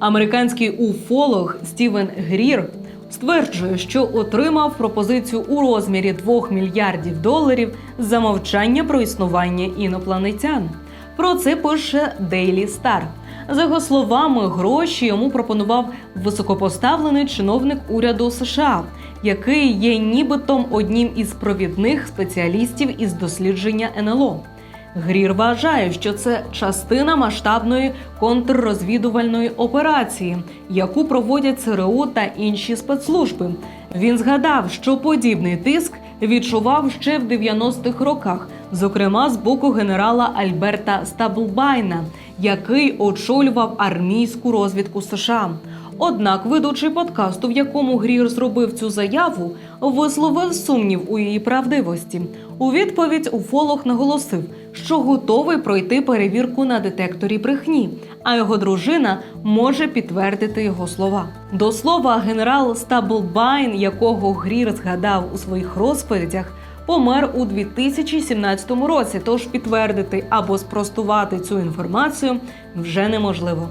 Американський уфолог Стівен Грір стверджує, що отримав пропозицію у розмірі 2 мільярдів доларів за мовчання про існування інопланетян. Про це пише Daily Star. За його словами, гроші йому пропонував високопоставлений чиновник уряду США, який є нібито одним із провідних спеціалістів із дослідження НЛО. Грір вважає, що це частина масштабної контррозвідувальної операції, яку проводять ЦРУ та інші спецслужби. Він згадав, що подібний тиск відчував ще в 90-х роках, зокрема з боку генерала Альберта Стаблбайна, який очолював армійську розвідку США. Однак, ведучий подкасту, в якому Грір зробив цю заяву, висловив сумнів у її правдивості. У відповідь уфолог наголосив, що готовий пройти перевірку на детекторі брехні, а його дружина може підтвердити його слова. До слова, генерал Стаблбайн, якого Грір згадав у своїх розповідях, помер у 2017 році. Тож підтвердити або спростувати цю інформацію вже неможливо.